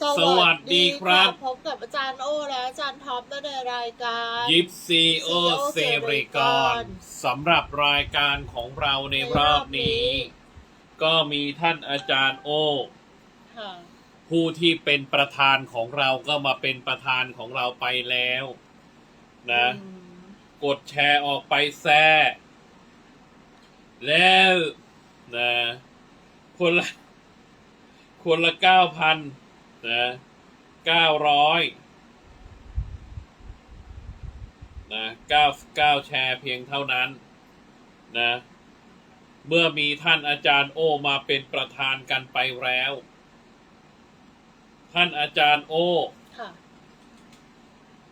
สวัสดีครับ พบกับอาจารย์โอและอาจารย์ท็อปในรายการยิปซีโอเซริกอนสำหรับรายการของเราในรอบนี้ ก็มีท่านอาจารย์โอค่ะผู้ที่เป็นประธานของเราก็มาเป็นประธานของเราไปแล้ว นะอืมกดแชร์ออกไปแซ่แล้วนะคนละคนละเก้าพัน นะเก้าร้อยนะเก้าเก้าแชร์เพียงเท่านั้นนะเมื่อมีท่านอาจารย์โอมาเป็นประธานกันไปแล้ว ท่านอาจารย์โอค่ะ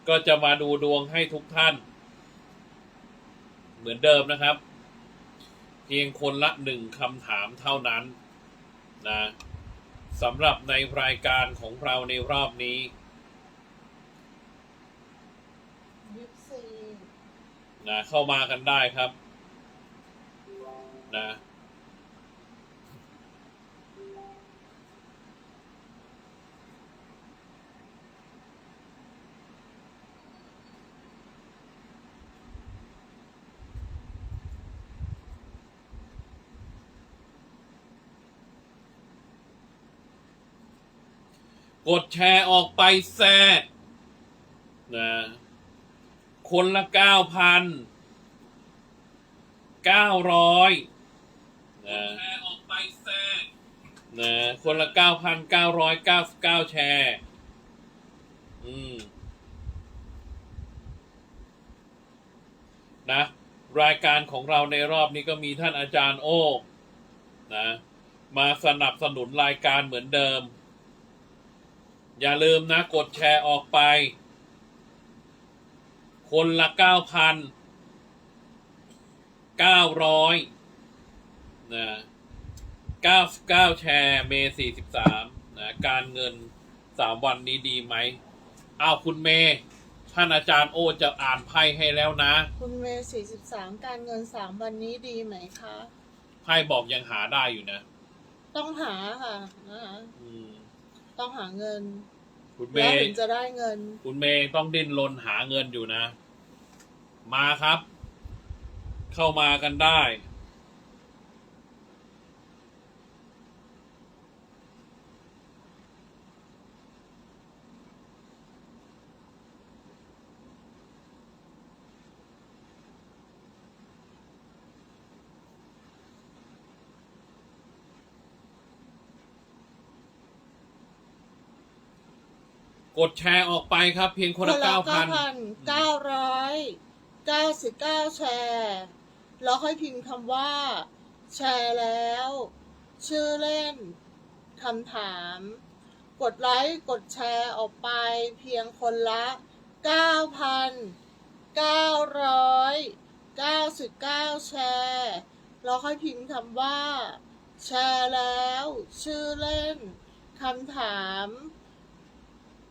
ก็จะมาดูดวงให้ทุกท่าน เหมือนเดิมนะครับ เพียงคนละหนึ่งคำถามเท่านั้นนะ สำหรับในรายการของเราในรอบนี้ยิปซีนะเข้ามากันได้ครับ นะ กดแชร์ออกไปแซ่นะคนละเก้าพันเก้าร้อยนะแชร์ออกไปแซ่นะคนละเก้าพันเก้าร้อยเก้าสิบเก้าแชร์ อืม นะ รายการของเราในรอบนี้ก็มีท่านอาจารย์โอ้นะ มาสนับสนุนรายการเหมือนเดิม อย่าลืมนะ กดแชร์ออกไป คนละเก้าพันเก้าร้อยนะเก้าเก้าแชร์เมย์สี่สิบสามนะการเงินสามวันนี้ดีไหมอ้าวคุณเมย์ท่านอาจารย์โอจะอ่านไพ่ให้แล้วนะ คุณเมย์สี่สิบสามการเงินสามวันนี้ดีไหมคะ ไพ่บอกยังหาได้อยู่นะ ต้องหาค่ะนะคะ อืม ต้องหาเงิน คุณเมแล้วย์ถึงจะได้เงิน คุณเมย์ต้องดิ้นรนหาเงินอยู่นะ มาครับ เข้ามากันได้ กดแชร์ออกไปครับ เพียงคนละเก้าพันเก้าร้อยเก้าสิบเก้าแชร์แล้วค่อยพิมพ์คำว่า แชร์แล้ว ชื่อเล่นคำถาม กดไลค์กดแชร์ออกไป เพียงคนละ9,999แชร์แล้วค่อยพิมพ์คำว่า แชร์แล้ว ชื่อเล่นคำถาม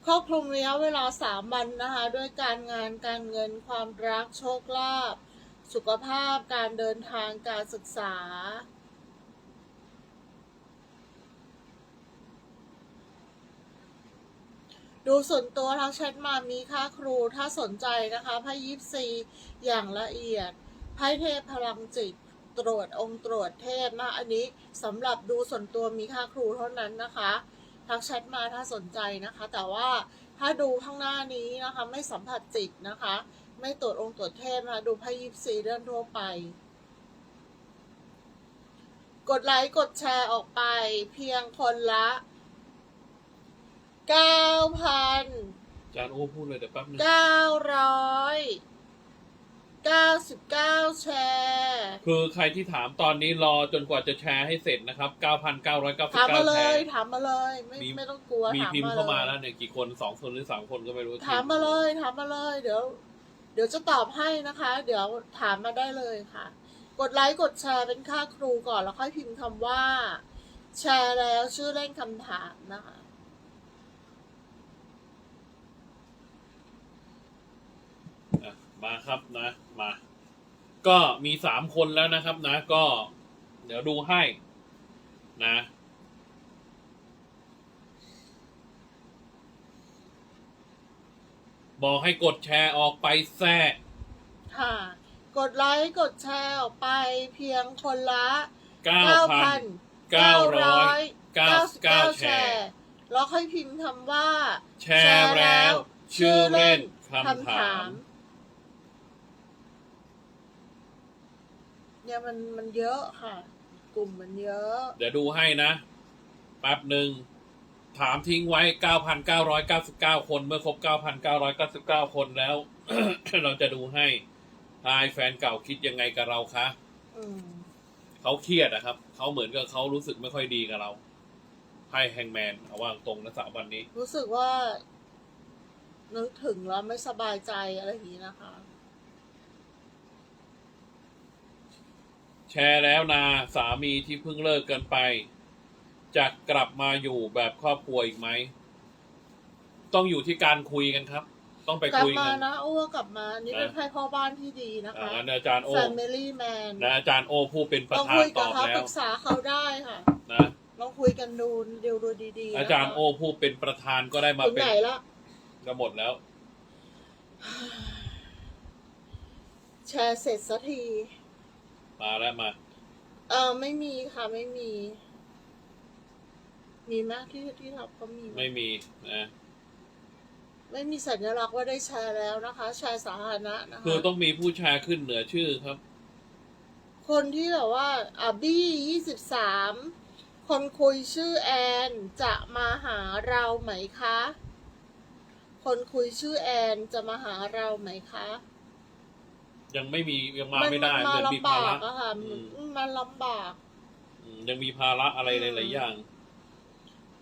ครอบคลุมระยะเวลาสามวันนะคะ ด้วยการงานการเงินความรักโชคลาภสุขภาพการเดินทางการศึกษา ดูส่วนตัวทักแชทมามีค่าครูถ้าสนใจนะคะไพ่ยิปซีอย่างละเอียดไพ่เทพพลังจิตตรวจองค์ตรวจเทพนะอันนี้สำหรับดูส่วนตัวมีค่าครูเท่านั้นนะคะ ทักแชทมาถ้าสนใจนะคะ แต่ว่าถ้าดูข้างหน้านี้นะคะ ไม่สัมผัสจิตนะคะ ไม่ตรวจองค์ตรวจเทพนะคะ ดูไพ่ยิปซีเรื่องทั่วไป กดไลค์กดแชร์ออกไปเพียงคนละเก้าพันอาจารย์โอพูดเลยเดี๋ยวแป๊บนึง เก้าร้อย เก้าสิบเก้าแชร์คือใครที่ถามตอนนี้รอจนกว่าจะแชร์ให้เสร็จนะครับ9,999ถามมาเลแชย ร์ ถามมาเลยไม่มี ไม่ต้องกลัวมีถามพิมพ์มาเข้ามาเลแล้วยเนี่ยกี่คนสองคนหรือสามคนก็ไม่รู้ถามมาเลย ถามมาเลย เดี๋ยว เดี๋ยวจะตอบให้นะคะ เดี๋ยวถามมาได้เลยค่ะ กดไลค์กดแชร์เป็นค่าครูก่อนแล้วค่อยพิมพ์คำว่า แชร์แล้วชื่อเล่นคำถามนะคะ อะ มาครับนะมา ก็มีสามคนแล้วนะครับนะ ก็ เดี๋ยวดูให้นะบอกให้กดแชร์ออกไปแซ่ค่ะ กดไลค์กดแชร์ออกไปเพียงคนละเก้าพันเก้าร้อยเก้าสิบเก้าแชร์แล้วค่อยพิมพ์คำว่า แชร์แล้ว ชื่อเล่นคำคำถาถาม เนี่ยมันมันเยอะค่ะ กลุ่มมันเยอะ เดี๋ยวดูให้นะ แป๊บหนึ่ง ถามทิ้งไว้ 9,999 คนเมื่อครบ 9,999 คนแล้ว เราจะดูให้ทายแฟนเก่าคิดยังไงกับเราคะอืมเขาเครียดนะครับ เขาเหมือนกับเขารู้สึกไม่ค่อยดีกับเราไพ่แฮงแมนเอาวางตรงนะสามวันนี้ รู้สึกว่า นึกถึงแล้วไม่สบายใจอะไรอย่างนี้นะคะ แชร์แล้วนาสามีที่เพิ่งเลิกกันไป จะกลับมาอยู่แบบครอบครัวอีกไหม ต้องอยู่ที่การคุยกันครับ ต้องไปกลับคุยมากัน นะอ้วกลับมานี่เป็นนะ ไพ่พ่อบ้านที่ดีนะอ่าคะ งั้นอาจารย์โอ Family Man นะอาจารย์โอผู้เป็นประลองธานคุยตกับอบเขาแล้ปวรึกษาเขาได้ค่ะนะ ลองคุยกันดูเดี๋ยวดูดีๆนะคะอาจารย์โอผู้เป็นประธานก็ได้มาถึงเป็นไหนละจะหมดแล้ว แชร์เสร็จสักที มาแล้วมา เออไม่มีค่ะไม่มี มีไหมที่ที่ทับเขามีไหมไม่มีนะ ไม่มีสัญลักษณ์ว่าได้แชร์แล้วนะคะ แชร์สาธารณะนะคะคือต้องมีผู้แชร์ขึ้นเหนือชื่อครับ คนที่แบบว่าอะบี้ยี่สิบสามคนคุยชื่อแอน จะมาหาเราไหมคะ คนคุยชื่อแอนจะมาหาเราไหมคะ ยังไม่มียังมาไม่ได้นเหมือนมีลำภาบาระกอะค่ะอืมมันลำบาก อืมยังมีภาระอะไรอืมหลายๆอย่าง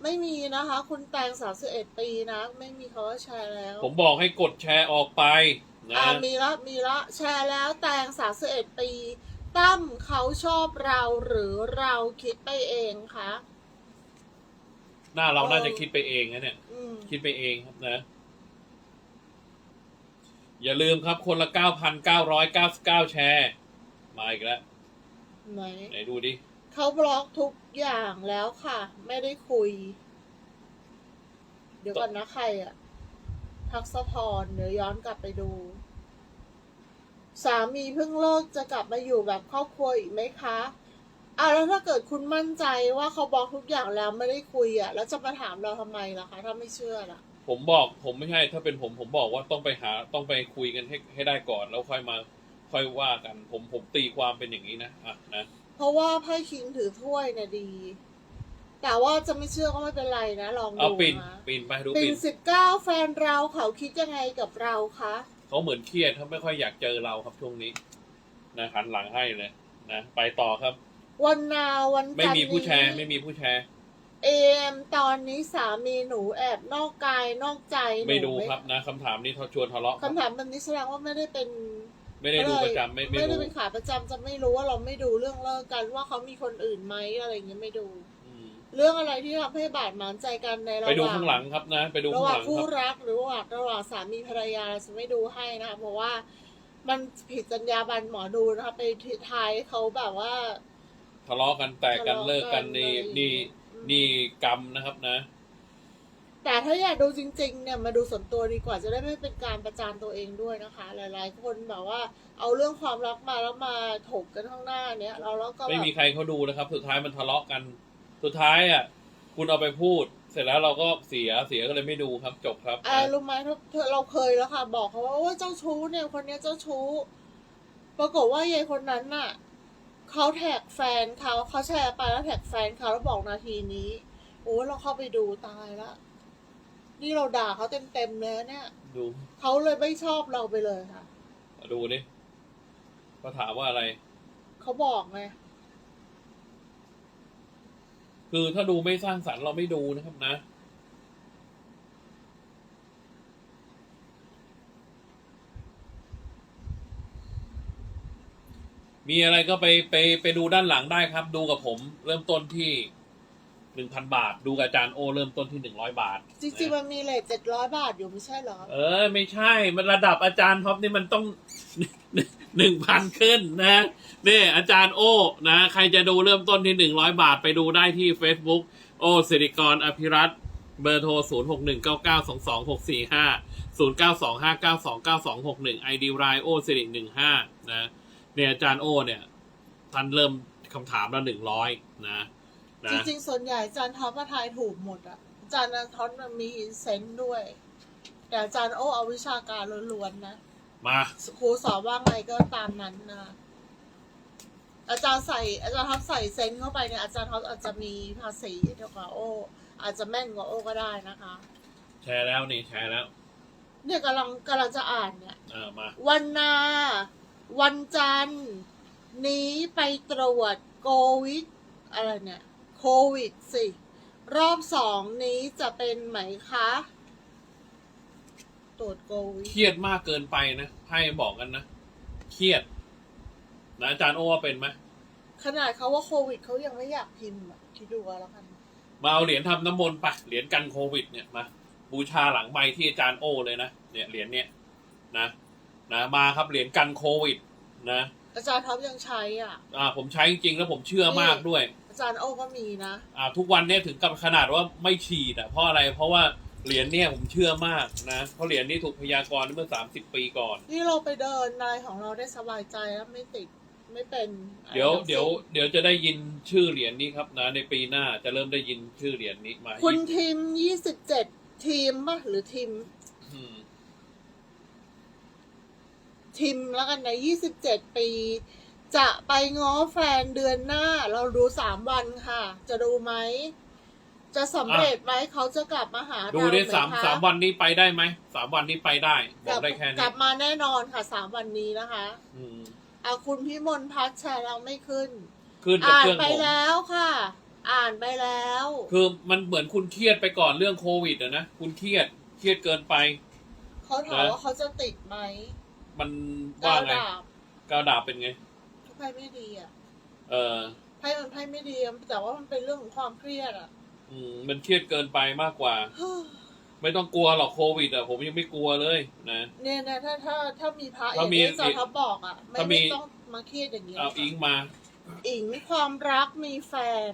ไม่มีนะคะ คุณแตงสามสิบเอ็ดปีนะ ไม่มีเขาว่าแชร์แล้วผมบอกให้กดแชร์ออกไปนะ อ่ามีละมีละแชร์แล้วแตงสามสิบเอ็ดปี ตั้มเขาชอบเราหรือเราคิดไปเองคะ หน้าเราเออน่าจะคิดไปเองนะเนี่ย อืม คิดไปเองครับนะ อย่าลืมครับคนละ 9,999 แชร์ มาอีกแล้ว ไหนไหนดูดิเขาบล็อกทุกอย่างแล้วค่ะ ไม่ได้คุย เดี๋ยวก่อนนะใครอะทักษพรเดี๋ยวย้อนกลับไปดู สามีเพิ่งเลิกจะกลับมาอยู่แบบครอบครัวอีกไหมคะอะแล้วถ้าเกิดคุณมั่นใจว่าเขาบล็อกทุกอย่างแล้วไม่ได้คุยอะแล้วจะมาถามเราทำไมล่ะคะ ถ้าไม่เชื่อล่ะ ผมบอกผมไม่ใช่ ถ้าเป็นผมผมบอกว่าต้องไปหาต้องไปคุยกันให้ให้ได้ก่อน แล้วค่อยมาค่อยว่ากัน ผมผมตีความเป็นอย่างนี้นะอะนะเพราะว่าไพ่คิงถือถ้วยเนี่ยดี แต่ว่าจะไม่เชื่อก็ไม่เป็นไรนะลองเอาดูปิ่นนะปิ่นไปดูปิ่ปิ่นนสิบเก้าแฟนเราเขาคิดยังไงกับเราคะเขาเหมือนเครียดเขาไม่ค่อยอยากเจอเราครับช่วงนี้นะหันหลังให้เลยนะไปต่อครับ วันนาวันไม่จันทร์มีผู้แชร์นี้ไม่มีผู้แชร์ เอมตอนนี้สามีหนูแอบนอกกายนอกใจหนูไม่ดูหครับนะคำถามนี้เขาชวนทะเลาะครับคำถามแบบนี้แสดงว่าไม่ได้เป็น ไม่ได้ดูประจำไม่ไม่ไม่ได้รู้เป็นขาประจำจะไม่รู้ว่าเราไม่ดูเรื่องเลิกกันว่าเขามีคนอื่นไหมอะไรอย่างเงี้ยไม่ดู อืมเรื่องอะไรที่ทำให้บาดหมางใจกันในระหไปว่างดูข้างหลังครับนะ ไปดูระข้าหงว่าหงลังคู่ครับ รักหรือระหว่างระหว่างสามีภรรยาเราจะไม่ดูให้นะคะเพราะว่ามันผิดจรรยาบรรณหมอดูนะคะไปทายให้เขาแบบว่า ทะเลาะกันแตกกันทะเลาะเลิกกันกันนี่อะไรอย่างเงี้ย นี่อืม นี่กรรมนะครับนะ แต่ถ้าอยากดูจริงๆเนี่ยมาดูส่วนตัวดีกว่าจะได้ไม่เป็นการประจานตัวเองด้วยนะคะ หลาย ๆ คนแบบว่า เอาเรื่องความรักมาแล้วมาถกกันข้างหน้าเนี้ยเราแล้วก็ไม่แบบมีใครเขาดูนะครับ สุดท้ายมันทะเลาะกัน สุดท้ายอะ คุณเอาไปพูด เสร็จแล้วเราก็เสียเสียก็เลยไม่ดูครับจบครับ อ่านะรู้ไหมถ้าเราเคยแล้วค่ะ บอกเขาว่าโอ้ยเจ้าชู้เนี่ยคนเนี้ยเจ้าชู้ ปรากฏว่ายายคนนั้นน่ะ เขาแท็กแฟนเขาเขาแชร์ไปแล้วแท็กแฟนเขาแล้วบอกนาทีนี้โอ้ยเราเข้าไปดูตายละนี่เราด่าเขาเต็มๆเลยเนี่ยดูเขาเลยไม่ชอบเราไปเลยค่ะดูดิก็ถามว่าอะไร เขาบอกไงคือถ้าดูไม่สร้างสรรค์เราไม่ดูนะครับนะ มีอะไรก็ไปไปไปดูด้านหลังได้ครับ ดูกับผมเริ่มต้นที่หนึ่งพันบาท ดูกับอาจารย์โอเริ่มต้นที่หนึ่งร้อยบาทจริงๆมันมีเลทเจ็ดร้อยบาทอยู่ไม่ใช่เหรอ เออไม่ใช่ มันระดับอาจารย์ท็อปนี่มันต้อง หนึ่งพันขึ้นนะนี่อาจารย์โอนะ ใครจะดูเริ่มต้นที่หนึ่งร้อยบาทไปดูได้ที่ Facebook โอสิริกรอภิรัตน์เบอร์โทร 0 6 1 9 9 2 2 6 4 5 0 9 2 5 9 2 9 2 6 1 ID ไรโอสิริ15 นะ เนี่ยอาจารย์โอเนี่ยท่านเริ่มคำถามละ100นะนะ จริงๆ ส่วนใหญ่อาจารย์ท็อปมาทายถูกหมดอะอาจารย์ท็อปมันมีเซนส์ด้วย แต่อาจารย์โอเอาวิชาการล้วนๆนะมาครูสอนว่าไงก็ตามนั้นนะอาจารย์ใส่อาจารย์ท็อปใส่เซนส์เข้าไปเนี่ยอาจารย์ท็อปอาจจะมีภาษีเท่ากับโอ อาจจะแม่นกว่าโอก็ได้นะคะ แชร์แล้วนี่แชร์แล้ว เนี่ยกำลังกำลังจะอ่านเนี่ย เออมาวันนา วันจันทร์นี้ไปตรวจโควิดอะไรเนี่ยโควิดสิ รอบสองนี้จะเป็นไหมคะ ตรวจโควิดเครียดมากเกินไปนะให้บอกกันนะเครียดนะอาจารย์โอว่าเป็นไหมขนาดเขาว่าโควิดเขายังไม่อยากพิมพ์อะคิดดูเอาแล้วกัน มาเอาเหรียญทำน้ำมนต์ไปเหรียญกันโควิดเนี่ยมาบูชาหลังใบที่อาจารย์โอเลยนะเนี่ยเหรียญเนี่ยนะ นะมาครับเหรียญกันโควิด นะอาจารย์ท็อปยังใช้อะ อ่าผมใช้จริงๆแล้วผมเชื่อมากด้วย อาจารย์โอก็มีนะอ่าทุกวันเนี่ยถึงกับขนาดว่าไม่ฉีดอะเพราะอะไรเพราะว่าเหรียญเนี่ยผมเชื่อมากนะ เพราะเหรียญนี้ถูกพยากรณ์เมื่อสามสิบปีก่อน นี่เราไปเดินอะไรของเราได้สบายใจแล้วไม่ติดไม่เป็นอะไรเดี๋ยวทั้งสิ้นเดี๋ยวเดี๋ยวจะได้ยินชื่อเหรียญนี้ครับนะ ในปีหน้าจะเริ่มได้ยินชื่อเหรียญนี้มาคุณทีมยี่สิบเจ็ดทีมป่ะหรือทีมอืม ทิมแล้วกันนะยี่สิบเจ็ดปี จะไปง้อแฟนเดือนหน้า เราดูสามวันค่ะ จะดูไหม จะสำเร็จไหมเขาจะกลับมาหาดูเราได้ไหมสามคะสามวันนี้ไปได้ไหมสามวันนี้ไปได้บกอลักได้แค่กนี้ลับมาแน่นอนค่ะสามวันนี้นะคะอืมอาคุณพิมลพัฒน์แชร์เราไม่ขึ้น ขึ้นกับอ่านเครื่องไปผมแล้วค่ะ อ่านไปแล้ว คือมันเหมือนคุณเครียดไปก่อนเรื่องโควิดอะนะคุณเครียดเครียดเกินไป เขาถามนะว่าเขาจะติดไหม มันกาว่าวไงดาบกาวดาบเป็นไงไพ่ไม่ดีอะ เออไพ่มันไพ่ไม่ดีอะแต่ว่ามันเป็นเรื่องของความเครียดอะ อืมมันเครียดเกินไปมากกว่า ไม่ต้องกลัวหรอกโควิดอะผมยังไม่กลัวเลยนะ เนี่ยนะถ้าถ้าถ้ามีพระอถ้าย่างมีที่อาจารย์ท็อปบอกอะไม่ถ้ามี ไม่ต้องมาเครียดอย่างนี้ยเอาอิงมา อิงความรักมีแฟน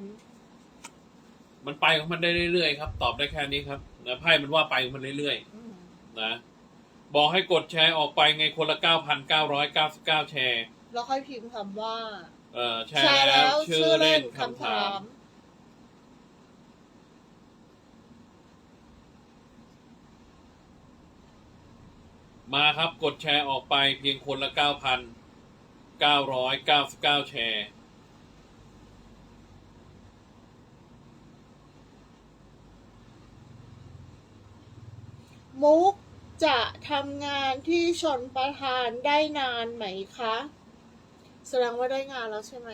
มันไปของมันได้เรื่อยๆครับ ตอบได้แค่นี้ครับนะไพ่มันว่าไปของมันเรื่อยอืมๆนะ บอกให้กดแชร์ออกไปไงคนละ 9,999 แชร์ แล้วค่อยพิมพ์คำว่า เออแชร์แล้วชื่อเล่นคำถามมาครับกดแชร์ออกไปเพียงคนละ 9,999 แชร์ มุก จะทำงานที่ชนประทานได้นานไหมคะ แสดงว่าได้งานแล้วใช่ไหม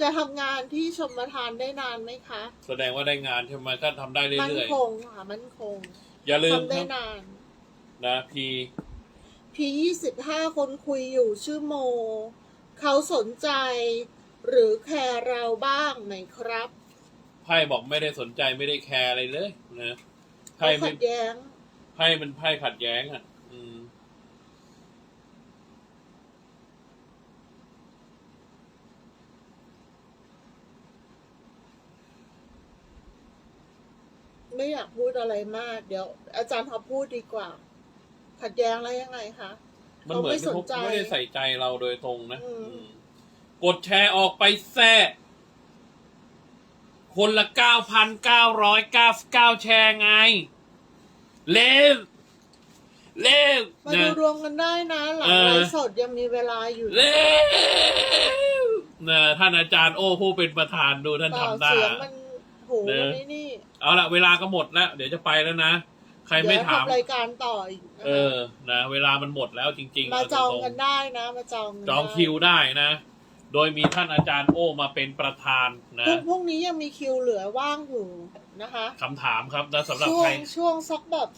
จะทำงานที่ชมประทานได้นานไหมคะ แสดงว่าได้งานใช่ไหมก็ทำได้มั่นเรื่อยคงค่ะมั่นคงๆ อย่าลืมทำได้ครับนาน นะพีพียี่สิบห้าคนคุยอยู่ชื่อโม เขาสนใจ หรือแคร์เราบ้างไหมครับไพ่บอกไม่ได้สนใจไม่ได้แคร์อะไรเลยนะไพ่เขาไม่ขัดแย้งไพ่มันไพ่ขัดแย้งอะ อืม ไม่อยากพูดอะไรมาก เดี๋ยว อาจารย์เขาพูดดีกว่า ขัดแย้งแล้วยังไงคะ มันเหมือนเขาไม่สนเขาใจไม่ได้ใส่ใจเราโดยตรงนะอืม อืมกดแชร์ออกไปแท้คนละเก้าพันเก้าร้อยเก้าเก้าแชร์ไง เร็วเร็วมานะดูรวมกันได้นะหลังเออ ไลฟ์สดยังมีเวลาอยู่เร็วนะท่านอาจารย์โอ้ผู้เป็นประธานดูท่านเปล่าทำหน้าเสียงมันหูเนอะ มันนี่นี่เอาละเวลาก็หมดแล้ว เดี๋ยวจะไปแล้วนะ ใครไม่เดี๋ยวถาม ทำรายการต่ออีกนะคะเออ นะ เวลามันหมดแล้วจริงๆมาเตจองๆกันได้นะ มาจองกันจองได้คิวได้นะ โดยมีท่านอาจารย์โอ้มาเป็นประธานนะพรุ่งพรุ่งนี้ยังมีคิวเหลือว่างอยู่ นะคะคำถามครับนะสำหรับช่วใครงช่วงสักแบบ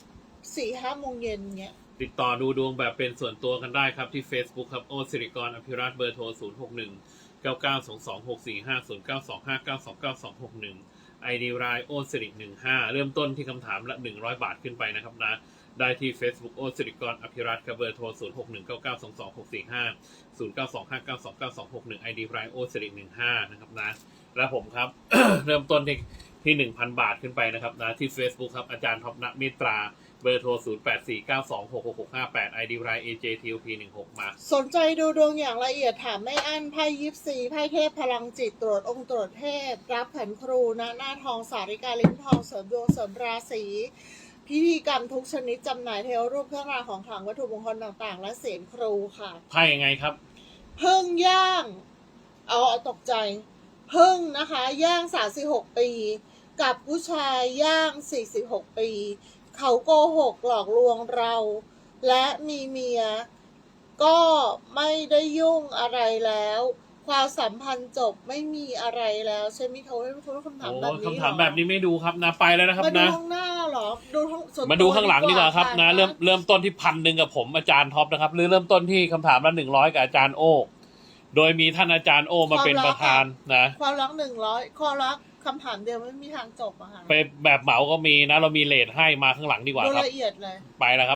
สี่ห้าโมงเย็นเงี้ย ติดต่อดูดวงแบบเป็นส่วนตัวกันได้ครับที่ Facebook ครับโอสิริกรอภิรัตน์เบอร์โทร 0 6 1 9 9 2 2 6 4 5 0 9 2 5 9 2 9 2 6 1 ID รายโอสิริ15 เริ่มต้นที่คำถามละ 100 บาทขึ้นไปนะครับนะ ได้ที่ Facebook โอสิริกรอภิรัตน์ครับเบอร์โทร 0 6 1 9 9 2 2 6 4 5 0 9 2 5 9 2 9 2 6 1 ID รายโอสิริ15 นะครับนะ และผมครับ เริ่มต้นที่ ที่หนึ่งพันบาทขึ้นไปนะครับนะที่ Facebook ครับ อาจารย์ท็อปณมิตราเบอร์โทร 0 8 4 9 2 6 6 6 5 8 ID ราย AJTOP 16 มา สนใจดูดวงอย่างละเอียดถามไม่อั้นไพ่ยิปซีไพ่เทพพลังจิตตรวจองค์ตรวจเทพ รับแผ่นครูนะหน้าทองสาริกาลิ้นทองเสริมดวงเสริมราศีพิธีกรรมทุกชนิดจำหน่ายเทวรูปเครื่องรางของขลังวัตถุมงคลต่างๆ และเสียงครูค่ะไพ่ยังไงครับ เพิ่งย่าง เอาเอาตกใจ เพิ่งนะคะ ย่าง36ปี กับผู้ชายย่าง 46 ปี เขาโกหกหลอกลวงเรา และมีเมีย ก็ไม่ได้ยุ่งอะไรแล้ว ความสัมพันธ์จบไม่มีอะไรแล้วใช่ไหมเขาให้ทุกคำถามโอ้แบบนี้คำถามแบบนี้ไม่ดูครับนะไปแล้วนะครับมาดูนะ ข้างหน้าเหรอดูข้างส่วนมาดูข้างหลังดีกว่าครับนะค่เริ่มเริ่มต้นที่พันหนึ่งกับผมอาจารย์ท็อปนะครับ หรือเริ่มต้นที่คำถามละหนึ่งร้อยกับอาจารย์โอโดยมีท่านอาจารย์โอมาเป็นประธานนะ ความรักหนึ่งร้อยความรัก คำถามเดียวไม่มีทางจบอะค่ะไปแบบเหมาก็มีนะ เรามีเลทให้มาข้างหลังดีกว่าดูครับ ละเอียดเลย ไปแล้วครับ